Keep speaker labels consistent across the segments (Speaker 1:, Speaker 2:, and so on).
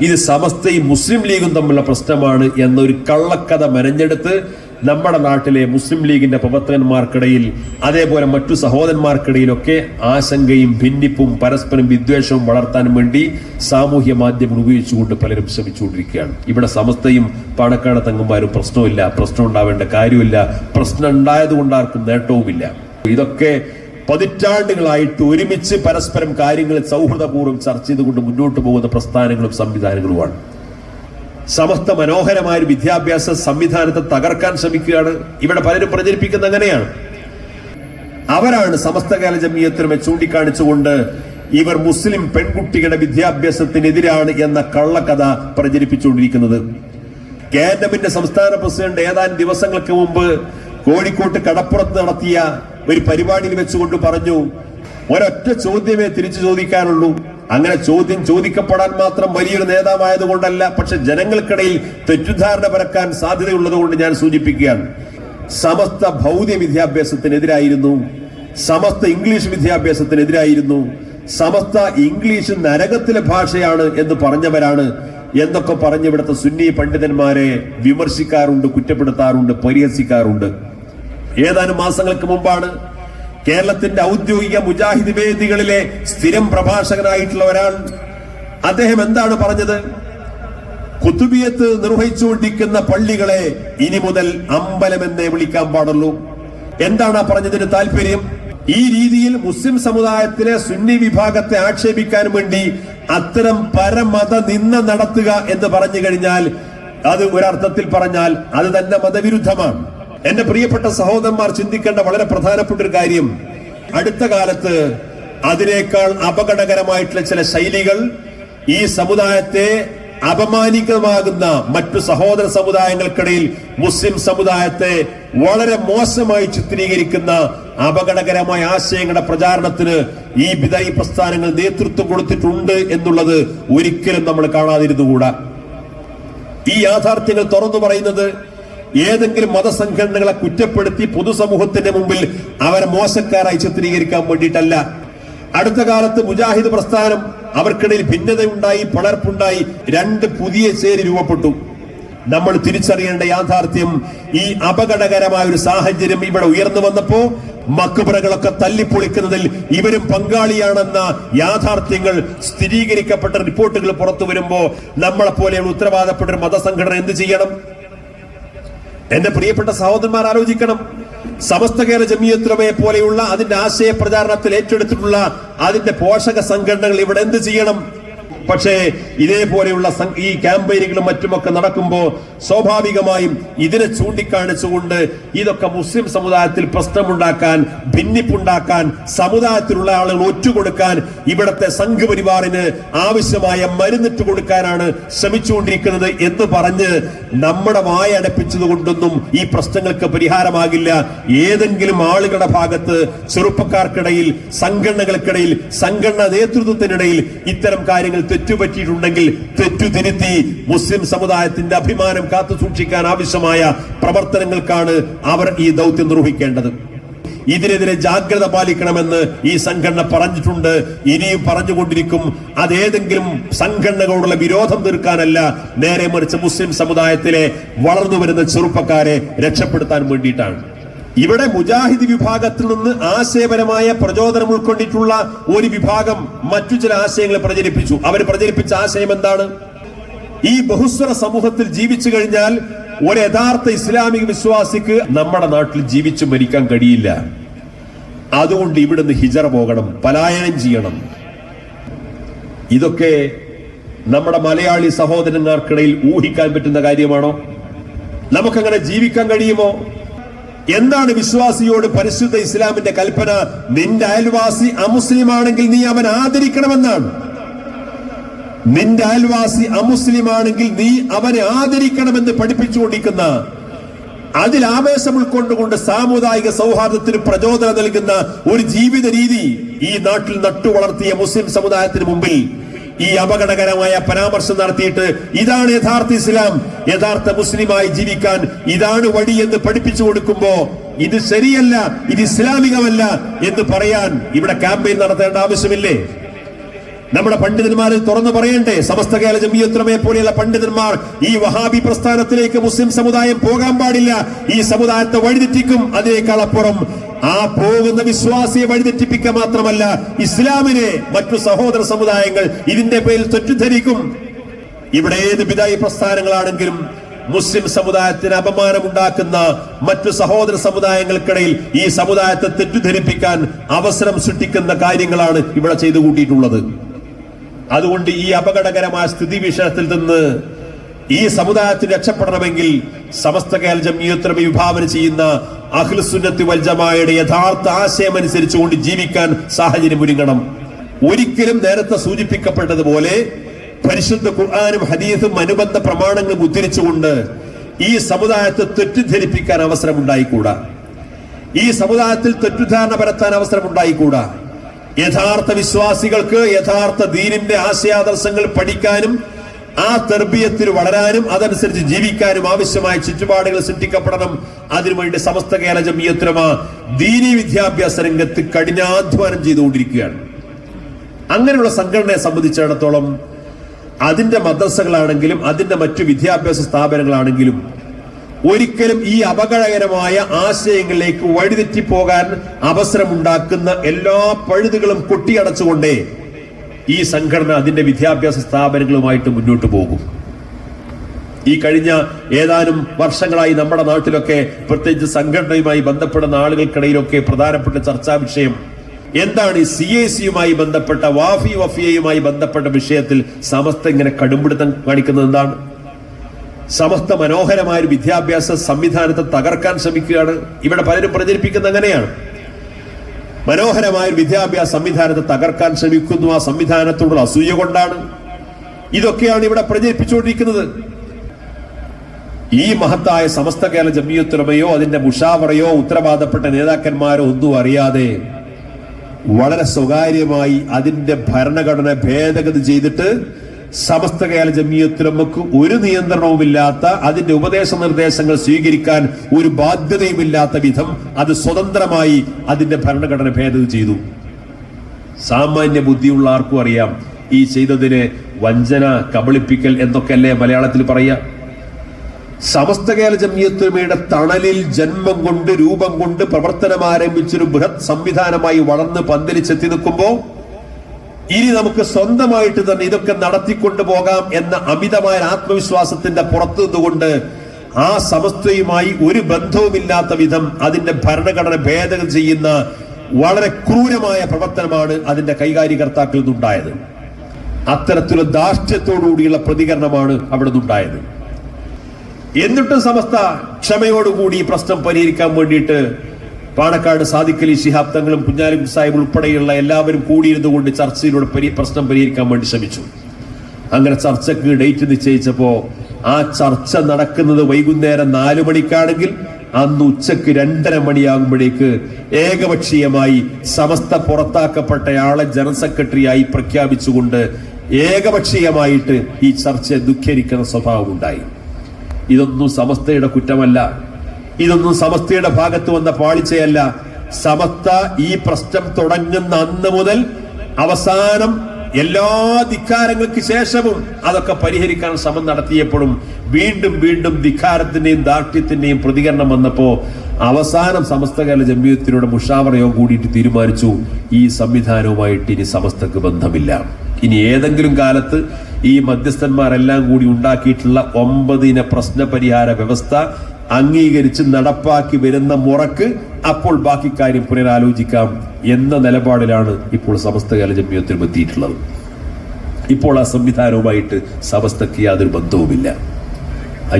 Speaker 1: ഇത് സമസ്തയും മുസ്ലിം ലീഗും തമ്മിലുള്ള പ്രശ്നമാണ് എന്നൊരു കള്ളക്കഥ മെനഞ്ഞെടുത്ത് നമ്മുടെ നാട്ടിലെ മുസ്ലിം ലീഗിന്റെ പ്രവർത്തകന്മാർക്കിടയിൽ അതേപോലെ മറ്റു സഹോദരന്മാർക്കിടയിലൊക്കെ ആശങ്കയും ഭിന്നിപ്പും പരസ്പരം വിദ്വേഷവും വളർത്താൻ വേണ്ടി സാമൂഹ്യ മാധ്യമങ്ങൾ ഉപയോഗിച്ചുകൊണ്ട് പലരും ശ്രമിച്ചുകൊണ്ടിരിക്കുകയാണ്. ഇവിടെ സമസ്തയും പാണക്കാട് തങ്ങന്മാരും പ്രശ്നമില്ല പ്രശ്നം ഉണ്ടാവേണ്ട കാര്യമില്ല പ്രശ്നം ഉണ്ടായതുകൊണ്ട് ആർക്കും നേട്ടവുമില്ല. ഇതൊക്കെ പതിറ്റാണ്ടുകളായിട്ട് ഒരുമിച്ച് പരസ്പരം കാര്യങ്ങൾ സൗഹൃദപൂർവം ചർച്ച ചെയ്തുകൊണ്ട് മുന്നോട്ട് പോകുന്ന പ്രസ്ഥാനങ്ങളും സംവിധാനങ്ങളുമാണ്. സമസ്ത മനോഹരമായ ഒരു വിദ്യാഭ്യാസ സംവിധാനത്തെ തകർക്കാൻ ശ്രമിക്കുകയാണ്. ഇവിടെ പലരും പ്രചരിപ്പിക്കുന്ന അങ്ങനെയാണ്. അവരാണ് സമസ്തകാല ജമീയത്തിനുമെ ചൂണ്ടിക്കാണിച്ചുകൊണ്ട് ഇവർ മുസ്ലിം പെൺകുട്ടികളുടെ വിദ്യാഭ്യാസത്തിനെതിരാണ് എന്ന കള്ളക്കഥ പ്രചരിപ്പിച്ചുകൊണ്ടിരിക്കുന്നത്. കേന്ദ്രമിന്റെ സംസ്ഥാന പ്രസിഡന്റ് ഏതാനും ദിവസങ്ങൾക്ക് മുമ്പ് കോഴിക്കോട്ട് കടപ്പുറത്ത് നടത്തിയ ഒരു പരിപാടിയിൽ വെച്ചുകൊണ്ട് പറഞ്ഞു ഒരൊറ്റ ചോദ്യമേ തിരിച്ചു ചോദിക്കാനുള്ളൂ. അങ്ങനെ ചോദ്യം ചോദിക്കപ്പെടാൻ മാത്രം വലിയൊരു നേതാവായതുകൊണ്ടല്ല പക്ഷെ ജനങ്ങൾക്കിടയിൽ തെറ്റിദ്ധാരണ പരക്കാൻ സാധ്യതയുള്ളത് കൊണ്ട് ഞാൻ സൂചിപ്പിക്കുകയാണ്. സമസ്ത ഭൗതിക വിദ്യാഭ്യാസത്തിനെതിരായിരുന്നു. സമസ്ത ഇംഗ്ലീഷ് വിദ്യാഭ്യാസത്തിനെതിരായിരുന്നു. സമസ്ത ഇംഗ്ലീഷ് നരകത്തിലെ ഭാഷയാണ് എന്ന് പറഞ്ഞവരാണ് എന്നൊക്കെ പറഞ്ഞ് ഇവിടുത്തെ സുന്നി പണ്ഡിതന്മാരെ വിമർശിക്കാറുണ്ട് കുറ്റപ്പെടുത്താറുണ്ട് പരിഹസിക്കാറുണ്ട്. ഏതാനും മാസങ്ങൾക്ക് മുമ്പാണ് കേരളത്തിന്റെ ഔദ്യോഗിക മുജാഹിദ് വേദികളിലെ സ്ഥിരം പ്രഭാഷകനായിട്ടുള്ള ഒരാൾ അദ്ദേഹം എന്താണ് പറഞ്ഞത്? കുത്തുബിയത്ത് നിർവഹിച്ചുകൊണ്ടിരിക്കുന്ന പള്ളികളെ ഇനി മുതൽ അമ്പലമെന്നേ വിളിക്കാൻ പാടുള്ളൂ. എന്താണ് പറഞ്ഞതിന് താല്പര്യം ഈ രീതിയിൽ മുസ്ലിം സമുദായത്തിലെ സുന്നി വിഭാഗത്തെ ആക്ഷേപിക്കാൻ വേണ്ടി അത്തരം പരമത നിന്ന നടത്തുക എന്ന് പറഞ്ഞു കഴിഞ്ഞാൽ അത് ഒരർത്ഥത്തിൽ പറഞ്ഞാൽ അത് തന്നെ മതവിരുദ്ധമാണ്. എന്റെ പ്രിയപ്പെട്ട സഹോദരന്മാർ ചിന്തിക്കേണ്ട വളരെ പ്രധാനപ്പെട്ട ഒരു കാര്യം. അടുത്ത കാലത്ത് അതിനേക്കാൾ അപകടകരമായിട്ടുള്ള ചില ശൈലികൾ ഈ സമുദായത്തെ അപമാനികമാകുന്ന മറ്റു സഹോദര സമുദായങ്ങൾക്കിടയിൽ മുസ്ലിം സമുദായത്തെ വളരെ മോശമായി ചിത്രീകരിക്കുന്ന അപകടകരമായ ആശയങ്ങളുടെ പ്രചാരണത്തിന് ഈ വിദായി പ്രസ്ഥാനങ്ങൾ നേതൃത്വം കൊടുത്തിട്ടുണ്ട് എന്നുള്ളത് ഒരിക്കലും നമ്മൾ കാണാതിരുന്നുകൂടാ. ഈ യാഥാർത്ഥ്യങ്ങൾ തുറന്നു പറയുന്നത് ഏതെങ്കിലും മതസംഘടനകളെ കുറ്റപ്പെടുത്തി പൊതുസമൂഹത്തിന്റെ മുമ്പിൽ അവരെ മോശക്കാരായി ചിത്രീകരിക്കാൻ വേണ്ടിയിട്ടല്ല. അടുത്ത കാലത്ത് മുജാഹിദ് പ്രസ്ഥാനം അവർക്കിടയിൽ ഭിന്നതയുണ്ടായി പളർപ്പുണ്ടായി രണ്ട് പുതിയ ചേരി രൂപപ്പെട്ടു. നമ്മൾ തിരിച്ചറിയേണ്ട യാഥാർത്ഥ്യം ഈ അപകടകരമായ ഒരു സാഹചര്യം ഇവിടെ ഉയർന്നു വന്നപ്പോ മക്കുപുറകളൊക്കെ തല്ലിപ്പൊളിക്കുന്നതിൽ ഇവരും പങ്കാളിയാണെന്ന യാഥാർത്ഥ്യങ്ങൾ സ്ഥിരീകരിക്കപ്പെട്ട റിപ്പോർട്ടുകൾ പുറത്തു വരുമ്പോ നമ്മളെ പോലെയുള്ള ഉത്തരവാദപ്പെട്ട ഒരു മതസംഘടന എന്ത് ചെയ്യണം? എന്റെ പ്രിയപ്പെട്ട സഹോദരന്മാർ ആലോചിക്കണം. സമസ്ത കേരള ജമിയത്തുലമയെ പോലെയുള്ള അതിന്റെ ആശയ പ്രചാരണത്തിൽ ഏറ്റെടുത്തിട്ടുള്ള അതിന്റെ പോഷക സംഘടനകൾ ഇവിടെ എന്ത് ചെയ്യണം? പക്ഷേ ഇതേപോലെയുള്ള ഈ ക്യാമ്പയിനുകളും മറ്റുമൊക്കെ നടക്കുമ്പോൾ സ്വാഭാവികമായും ഇതിനെ ചൂണ്ടിക്കാണിച്ചുകൊണ്ട് ഇതൊക്കെ മുസ്ലിം സമുദായത്തിൽ പ്രശ്നമുണ്ടാക്കാൻ ഭിന്നിപ്പുണ്ടാക്കാൻ സമുദായത്തിലുള്ള ആളുകൾ ഒറ്റുകൊടുക്കാൻ ഇവിടത്തെ സംഘപരിവാറിന് ആവശ്യമായ മരുന്നിട്ട് കൊടുക്കാനാണ് ശ്രമിച്ചുകൊണ്ടിരിക്കുന്നത് എന്ന് പറഞ്ഞ് നമ്മുടെ വായ അടപ്പിച്ചതുകൊണ്ടൊന്നും ഈ പ്രശ്നങ്ങൾക്ക് പരിഹാരമാകില്ല. ഏതെങ്കിലും ആളുകളുടെ ഭാഗത്ത് ചെറുപ്പക്കാർക്കിടയിൽ സംഘടനകൾക്കിടയിൽ സംഘടനാ നേതൃത്വത്തിനിടയിൽ ഇത്തരം കാര്യങ്ങൾ തെറ്റുപറ്റിയിട്ടുണ്ടെങ്കിൽ തെറ്റു തിരുത്തി മുസ്ലിം സമുദായത്തിന്റെ അഭിമാനം കാത്തു സൂക്ഷിക്കാൻ ആവശ്യമായ പ്രവർത്തനങ്ങൾക്കാണ് അവർ ഈ ദൗത്യം നിർവഹിക്കേണ്ടത്. ഇതിനെതിരെ ജാഗ്രത പാലിക്കണമെന്ന് ഈ സംഘടന പറഞ്ഞിട്ടുണ്ട്. ഇനിയും പറഞ്ഞുകൊണ്ടിരിക്കും. അതേതെങ്കിലും സംഘടനകളോടുള്ള വിരോധം തീർക്കാനല്ല നേരെ മറിച്ച് മുസ്ലിം സമുദായത്തിലെ വളർന്നു വരുന്ന ചെറുപ്പക്കാരെ രക്ഷപ്പെടുത്താൻ വേണ്ടിയിട്ടാണ്. ഇവിടെ മുജാഹിദ് വിഭാഗത്തിൽ നിന്ന് ആശയപരമായ പ്രചോദനം ഉൾക്കൊണ്ടിട്ടുള്ള ഒരു വിഭാഗം മറ്റു ചില ആശയങ്ങളെ പ്രചരിപ്പിച്ചു. അവർ പ്രചരിപ്പിച്ച ആശയം എന്താണ്? ഈ ബഹുസ്വര സമൂഹത്തിൽ ജീവിച്ചു കഴിഞ്ഞാൽ ഒരു യഥാർത്ഥ ഇസ്ലാമിക വിശ്വാസിക്ക് നമ്മുടെ നാട്ടിൽ ജീവിച്ചു മരിക്കാൻ കഴിയില്ല. അതുകൊണ്ട് ഇവിടുന്ന് ഹിജറ പോകണം പലായനം ചെയ്യണം. ഇതൊക്കെ നമ്മുടെ മലയാളി സഹോദരന്മാർക്കിടയിൽ ഊഹിക്കാൻ പറ്റുന്ന കാര്യമാണോ? നമുക്കങ്ങനെ ജീവിക്കാൻ കഴിയുമോ? എന്താണ് വിശ്വാസിയോട് പരിശുദ്ധ ഇസ്ലാമിന്റെ കൽപ്പന? നിന്റെ അയൽവാസി അമുസ്ലിമാണെങ്കിൽ നീ അവൻ ആദരിക്കണമെന്നാണ്. നിന്റെ അയൽവാസി അമുസ്ലിമാണെങ്കിൽ നീ അവനെ ആദരിക്കണമെന്ന് പഠിപ്പിച്ചുകൊണ്ടിരിക്കുന്ന അതിൽ ആവേശം ഉൾക്കൊണ്ടുകൊണ്ട് സാമുദായിക സൗഹാർദ്ദത്തിന് പ്രചോദനം നൽകുന്ന ഒരു ജീവിത രീതി ഈ നാട്ടിൽ നട്ടുവളർത്തിയ മുസ്ലിം സമുദായത്തിന് മുമ്പിൽ ഈ അപകടകരമായ പരാമർശം നടത്തിയിട്ട് ഇതാണ് യഥാർത്ഥ ഇസ്ലാം. യഥാർത്ഥ മുസ്ലിമായി ജീവിക്കാൻ ഇതാണ് വഴി എന്ന് പഠിപ്പിച്ചു കൊടുക്കുമ്പോ ഇത് ശരിയല്ല ഇത് ഇസ്ലാമികമല്ല എന്ന് പറയാൻ ഇവിടെ ക്യാമ്പയിൻ നടത്തേണ്ട ആവശ്യമില്ലേ? നമ്മുടെ പണ്ഡിതന്മാർ തുറന്നു പറയണ്ടേ സമസ്ത കേരള ജമിയത്രമയെ പോലെയുള്ള പണ്ഡിതന്മാർ ഈ വഹാബി പ്രസ്ഥാനത്തിലേക്ക് മുസ്ലിം സമുദായം പോകാൻ പാടില്ല ഈ സമുദായത്തെ വഴിതെറ്റിക്കും അതിനേക്കാൾ അപ്പുറം ആ പോകുന്ന വിശ്വാസിയെ വഴിതെറ്റിപ്പിക്കുക മാത്രമല്ല ഇസ്ലാമിനെ മറ്റു സഹോദര സമുദായങ്ങൾ ഇതിന്റെ പേരിൽ തെറ്റിദ്ധരിക്കും. ഇവിടെ ഏത് പിതായി പ്രസ്ഥാനങ്ങളാണെങ്കിലും മുസ്ലിം സമുദായത്തിന് അപമാനമുണ്ടാക്കുന്ന മറ്റു സഹോദര സമുദായങ്ങൾക്കിടയിൽ ഈ സമുദായത്തെ തെറ്റിദ്ധരിപ്പിക്കാൻ അവസരം സൃഷ്ടിക്കുന്ന കാര്യങ്ങളാണ് ഇവിടെ ചെയ്തു കൂട്ടിയിട്ടുള്ളത്. അതുകൊണ്ട് ഈ അപകടകരമായ സ്ഥിതി വിശേഷത്തിൽ നിന്ന് ഈ സമുദായത്തിന് രക്ഷപ്പെടണമെങ്കിൽ സമസ്ത ജമിയത്രമ വിഭാവന ചെയ്യുന്ന അഖിൽസുന്നത്തി വൽജമായയുടെ യഥാർത്ഥ ആശയം അനുസരിച്ചുകൊണ്ട് ജീവിക്കാൻ സാഹചര്യം ഒരുങ്ങണം. ഒരിക്കലും നേരത്തെ സൂചിപ്പിക്കപ്പെട്ടതുപോലെ പരിശുദ്ധ ഖുർആാനും ഹദീസും അനുബന്ധ പ്രമാണങ്ങളും ഉദ്ധരിച്ചുകൊണ്ട് ഈ സമുദായത്തെ തെറ്റിദ്ധരിപ്പിക്കാൻ അവസരം ഉണ്ടായിക്കൂടാ ഈ സമുദായത്തിൽ തെറ്റിദ്ധാരണ പരത്താൻ അവസരം ഉണ്ടായിക്കൂടാ യഥാർത്ഥ വിശ്വാസികൾക്ക് യഥാർത്ഥ ദീനിന്റെ ആശയാദർശങ്ങൾ പഠിക്കാനും ആ തെർബിയത്തിൽ വളരാനും അതനുസരിച്ച് ജീവിക്കാനും ആവശ്യമായ ചുറ്റുപാടുകൾ സൃഷ്ടിക്കപ്പെടണം. അതിനുവേണ്ടി സമസ്ത കേരള ജമിയത്രമ ദീനി വിദ്യാഭ്യാസ രംഗത്ത് കഠിനാധ്വാനം ചെയ്തുകൊണ്ടിരിക്കുകയാണ്. അങ്ങനെയുള്ള സംഘടനയെ സംബന്ധിച്ചിടത്തോളം അതിന്റെ മദ്രസകളാണെങ്കിലും അതിന്റെ മറ്റു വിദ്യാഭ്യാസ സ്ഥാപനങ്ങളാണെങ്കിലും ഒരിക്കലും ഈ അപകടകരമായ ആശയങ്ങളിലേക്ക് വഴിതെറ്റിപ്പോകാൻ അവസരമുണ്ടാക്കുന്ന എല്ലാ പഴുതുകളും കൊട്ടിയടച്ചുകൊണ്ടേ ഈ സംഘടന അതിന്റെ വിദ്യാഭ്യാസ സ്ഥാപനങ്ങളുമായിട്ട് മുന്നോട്ട് പോകും. ഈ കഴിഞ്ഞ ഏതാനും വർഷങ്ങളായി നമ്മുടെ നാട്ടിലൊക്കെ പ്രത്യേകിച്ച് സംഘടനയുമായി ബന്ധപ്പെടുന്ന ആളുകൾക്കിടയിലൊക്കെ പ്രധാനപ്പെട്ട ചർച്ചാ വിഷയം എന്താണ് ഈ സി എ സിയുമായി ബന്ധപ്പെട്ട വാഫി വഫിയയുമായി ബന്ധപ്പെട്ട വിഷയത്തിൽ സമസ്ത ഇങ്ങനെ കടുംപിടുത്തം കാണിക്കുന്നത് എന്താണ്? സമസ്ത മനോഹരമായ ഒരു വിദ്യാഭ്യാസ സംവിധാനത്തെ തകർക്കാൻ ശ്രമിക്കുകയാണ്. ഇവിടെ പലരും പ്രചരിപ്പിക്കുന്ന അങ്ങനെയാണ്. മനോഹരമായ ഒരു വിദ്യാഭ്യാസ സംവിധാനത്തെ തകർക്കാൻ ശ്രമിക്കുന്നു. ആ സംവിധാനത്തോടുള്ള അസൂയ കൊണ്ടാണ്. ഇതൊക്കെയാണ് ഇവിടെ പ്രചരിപ്പിച്ചുകൊണ്ടിരിക്കുന്നത്. ഈ മഹത്തായ സമസ്ത കേരള ജമ്മിയുത്തുറമയോ അതിന്റെ മുഷാവറയോ ഉത്തരവാദപ്പെട്ട നേതാക്കന്മാരോ ഒന്നും അറിയാതെ വളരെ സ്വകാര്യമായി അതിന്റെ ഭരണഘടന ഭേദഗതി ചെയ്തിട്ട് സമസ്ത കേരള ജമിയത്തുലമക്ക് ഒരു നിയന്ത്രണവുമില്ലാത്ത അതിന്റെ ഉപദേശ നിർദ്ദേശങ്ങൾ സ്വീകരിക്കാൻ ഒരു ബാധ്യതയുമില്ലാത്ത വിധം അത് സ്വതന്ത്രമായി അതിന്റെ ഭരണഘടന ഭേദഗതി ചെയ്തു. സാമാന്യ ബുദ്ധിയുള്ള ആർക്കും അറിയാം ഈ ചെയ്തതിന് വഞ്ചന കബളിപ്പിക്കൽ എന്നൊക്കെയല്ലേ മലയാളത്തിൽ പറയാം സമസ്ത കേരള ജമിയത്തുമയുടെ തണലിൽ ജന്മം കൊണ്ട് രൂപം കൊണ്ട് പ്രവർത്തനം ആരംഭിച്ചൊരു ബൃഹത് സംവിധാനമായി വളർന്ന് പന്തലിച്ചെത്തി നിൽക്കുമ്പോ ഇനി നമുക്ക് സ്വന്തമായിട്ട് തന്നെ ഇതൊക്കെ നടത്തിക്കൊണ്ടു പോകാം എന്ന അമിതമായ ആത്മവിശ്വാസത്തിന്റെ പുറത്തു നിന്നുകൊണ്ട് ആ സമസ്തയുമായി ഒരു ബന്ധവുമില്ലാത്ത വിധം അതിന്റെ ഭരണഘടന ഭേദഗതി ചെയ്യുന്ന വളരെ ക്രൂരമായ പ്രവർത്തനമാണ് അതിന്റെ കൈകാര്യകർത്താക്കളിൽ നിന്നുണ്ടായത്. അത്തരത്തിലുള്ള ദാർഷ്ട്യത്തോടുകൂടിയുള്ള പ്രതികരണമാണ് അവിടെ നിന്നുണ്ടായത്. എന്നിട്ടും സമസ്ത ക്ഷമയോടുകൂടി പ്രശ്നം പരിഹരിക്കാൻ വേണ്ടിയിട്ട് പാണക്കാട് സാദിഖലി ശിഹാബ് തങ്ങളും കുഞ്ഞാലിം സാഹിബ് ഉൾപ്പെടെയുള്ള എല്ലാവരും കൂടിയിരുന്നു കൊണ്ട് ചർച്ചയിലൂടെ പ്രശ്നം പരിഹരിക്കാൻ വേണ്ടി ശ്രമിച്ചു. അങ്ങനെ ചർച്ചക്ക് ഡേറ്റ് നിശ്ചയിച്ചപ്പോ ആ ചർച്ച നടക്കുന്നത് വൈകുന്നേരം നാലു മണിക്കാണെങ്കിൽ അന്ന് ഉച്ചയ്ക്ക് രണ്ടര മണിയാകുമ്പോഴേക്ക് ഏകപക്ഷീയമായി സമസ്ത പുറത്താക്കപ്പെട്ടയാളെ ജനറൽ സെക്രട്ടറിയായി പ്രഖ്യാപിച്ചുകൊണ്ട് ഏകപക്ഷീയമായിട്ട് ഈ ചർച്ച ദുഃഖരിക്കുന്ന സ്വഭാവം ഉണ്ടായി ഇതൊന്നും സമസ്തയുടെ കുറ്റമല്ല. ഇതൊന്നും സമസ്തയുടെ ഭാഗത്ത് വന്ന പാളിച്ചയല്ല. സമസ്ത ഈ പ്രശ്നം തുടങ്ങുന്ന അന്ന് മുതൽ അവസാനം എല്ലാ ധിക്കാരങ്ങൾക്ക് ശേഷവും അതൊക്കെ പരിഹരിക്കാൻ ശ്രമം നടത്തിയപ്പോഴും വീണ്ടും വീണ്ടും ധിക്കാരത്തിന്റെയും ദാർഢ്യത്തിന്റെയും പ്രതികരണം വന്നപ്പോ അവസാനം സമസ്തകാല ജമ്മിയത്തിലൂടെ മുഷാവറയോ കൂടിയിട്ട് തീരുമാനിച്ചു ഈ സംവിധാനവുമായിട്ട് ഇനി സമസ്തക്ക് ബന്ധമില്ല. ഇനി ഏതെങ്കിലും കാലത്ത് ഈ മധ്യസ്ഥന്മാരെല്ലാം കൂടി ഉണ്ടാക്കിയിട്ടുള്ള ഒമ്പതിന പ്രശ്ന പരിഹാര വ്യവസ്ഥ അംഗീകരിച്ച് നടപ്പാക്കി വരുന്ന മുറക്ക് അപ്പോൾ ബാക്കി കാര്യം പുനരാലോചിക്കാം എന്ന നിലപാടിലാണ് ഇപ്പോൾ സമസ്ത കലജമ്യത്തിനും എത്തിയിട്ടുള്ളത്. ഇപ്പോൾ ആ സംവിധാനവുമായിട്ട് സമസ്തക്ക് യാതൊരു ബന്ധവുമില്ല.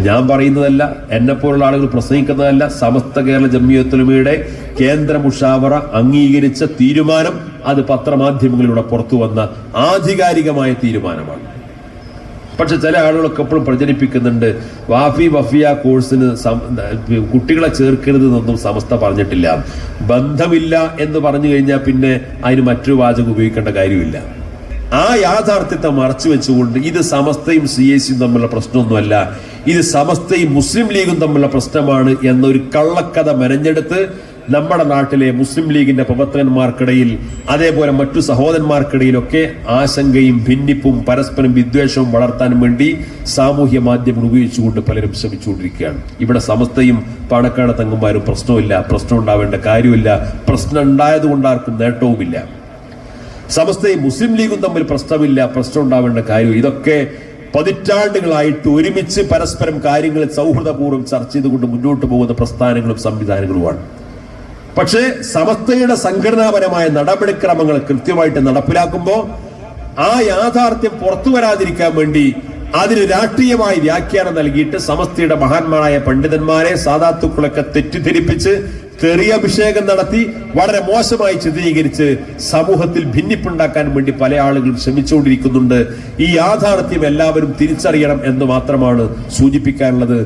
Speaker 1: ഞാൻ പറയുന്നതല്ല എന്നെ പോലുള്ള ആളുകൾ പ്രസംഗിക്കുന്നതല്ല സമസ്ത കേരള ജമ്മിയത്തുലമയുടെ കേന്ദ്ര മുഷാവറ അംഗീകരിച്ച തീരുമാനം അത് പത്രമാധ്യമങ്ങളിലൂടെ പുറത്തു വന്ന ആധികാരികമായ തീരുമാനമാണ്. പക്ഷെ ചില ആളുകളൊക്കെ എപ്പോഴും പ്രചരിപ്പിക്കുന്നുണ്ട് വാഫി വഫിയ കോഴ്സിന് കുട്ടികളെ ചേർക്കരുത് എന്നൊന്നും സമസ്ത പറഞ്ഞിട്ടില്ല. ബന്ധമില്ല എന്ന് പറഞ്ഞു കഴിഞ്ഞാൽ പിന്നെ അതിന് മറ്റൊരു വാചകം ഉപയോഗിക്കേണ്ട കാര്യമില്ല. ആ യാഥാർത്ഥ്യത്തെ മറച്ചു വെച്ചുകൊണ്ട് ഇത് സമസ്തയും സി എ സിയും തമ്മിലുള്ള പ്രശ്നമൊന്നുമല്ല ഇത് സമസ്തയും മുസ്ലിം ലീഗും തമ്മിലുള്ള പ്രശ്നമാണ് എന്നൊരു കള്ളക്കഥ മെനഞ്ഞെടുത്ത് നമ്മുടെ നാട്ടിലെ മുസ്ലിം ലീഗിന്റെ പ്രവർത്തകന്മാർക്കിടയിൽ അതേപോലെ മറ്റു സഹോദരന്മാർക്കിടയിലൊക്കെ ആശങ്കയും ഭിന്നിപ്പും പരസ്പരം വിദ്വേഷവും വളർത്താൻ വേണ്ടി സാമൂഹ്യ മാധ്യമങ്ങൾ ഉപയോഗിച്ചുകൊണ്ട് പലരും ശ്രമിച്ചുകൊണ്ടിരിക്കുകയാണ്. ഇവിടെ സമസ്തയും പാണക്കാട് തങ്ങന്മാരും പ്രശ്നമില്ല പ്രശ്നം ഉണ്ടാവേണ്ട കാര്യമില്ല പ്രശ്നം ഉണ്ടായതുകൊണ്ട് ആർക്കും നേട്ടവുമില്ല. സമസ്തയും മുസ്ലിം ലീഗും തമ്മിൽ പ്രശ്നമില്ല പ്രശ്നം ഉണ്ടാവേണ്ട കാര്യം ഇതൊക്കെ പതിറ്റാണ്ടുകളായിട്ട് ഒരുമിച്ച് പരസ്പരം കാര്യങ്ങൾ സൗഹൃദപൂർവം ചർച്ച ചെയ്തുകൊണ്ട് മുന്നോട്ട് പോകുന്ന പ്രസ്ഥാനങ്ങളും സംവിധാനങ്ങളുമാണ്. പക്ഷേ സമസ്തയുടെ സംഘടനാപരമായ നടപടിക്രമങ്ങൾ കൃത്യമായിട്ട് നടപ്പിലാക്കുമ്പോൾ ആ യാഥാർത്ഥ്യം പുറത്തു വരാതിരിക്കാൻ വേണ്ടി അതിന് രാഷ്ട്രീയമായി വ്യാഖ്യാനം നൽകിയിട്ട് സമസ്തയുടെ മഹാന്മാരായ പണ്ഡിതന്മാരെ സാധാത്തുക്കളൊക്കെ തെറ്റിദ്ധരിപ്പിച്ച് തെറിയഭിഷേകം നടത്തി വളരെ മോശമായി ചിത്രീകരിച്ച് സമൂഹത്തിൽ ഭിന്നിപ്പുണ്ടാക്കാൻ വേണ്ടി പല ആളുകളും ശ്രമിച്ചുകൊണ്ടിരിക്കുന്നുണ്ട്. ഈ യാഥാർത്ഥ്യം എല്ലാവരും തിരിച്ചറിയണം എന്ന് മാത്രമാണ് സൂചിപ്പിക്കാനുള്ളത്.